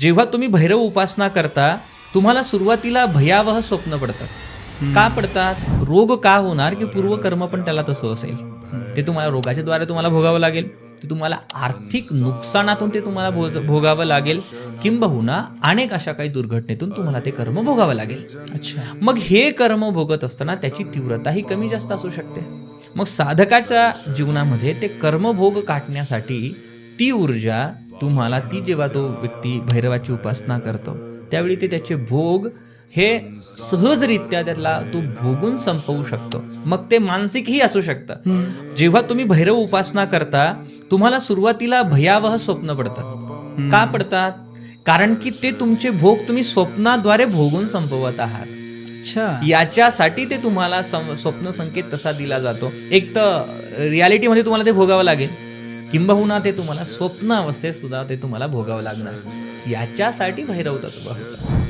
जेव्हा तुम्ही भैरव उपासना करता तुम्हाला सुरुवातीला भयावह स्वप्न पडतात. का पडतात? रोग का होणार की पूर्वकर्म पण त्याला तसं असेल? ते तुम्हाला रोगाच्या द्वारे तुम्हाला भोगावं लागेल. ते तुम्हाला आर्थिक नुकसानातून ते तुम्हाला भोज भोगावं लागेल. किंबहुना अनेक अशा काही दुर्घटनेतून तुम्हाला ते कर्म भोगावं लागेल. अच्छा. मग हे कर्म भोगत असताना त्याची तीव्रताही कमी जास्त असू शकते. मग साधकाच्या जीवनामध्ये ते कर्मभोग काटण्यासाठी ती ऊर्जा तुम्हाला ती जेव्हा तो व्यक्ती भैरवाची उपासना करतो त्यावेळी ते त्याचे भोग हे सहजरित्या त्याला तो भोगून संपवू शकतो. मग ते मानसिकही असू शकतं. जेव्हा तुम्ही भैरव उपासना करता तुम्हाला सुरुवातीला भयावह स्वप्न पडतात. का पडतात? कारण की ते तुमचे भोग तुम्ही स्वप्नाद्वारे भोगून संपवत आहात. अच्छा. याच्यासाठी ते तुम्हाला स्वप्न संकेत तसा दिला जातो. एक तर रियालिटीमध्ये तुम्हाला ते भोगावं लागेल. किंबहुना ते तुम्हाला स्वप्न अवस्थेत सुद्धा ते तुम्हाला भोगावं लागणार. याच्यासाठी भैरव तत्व होतं.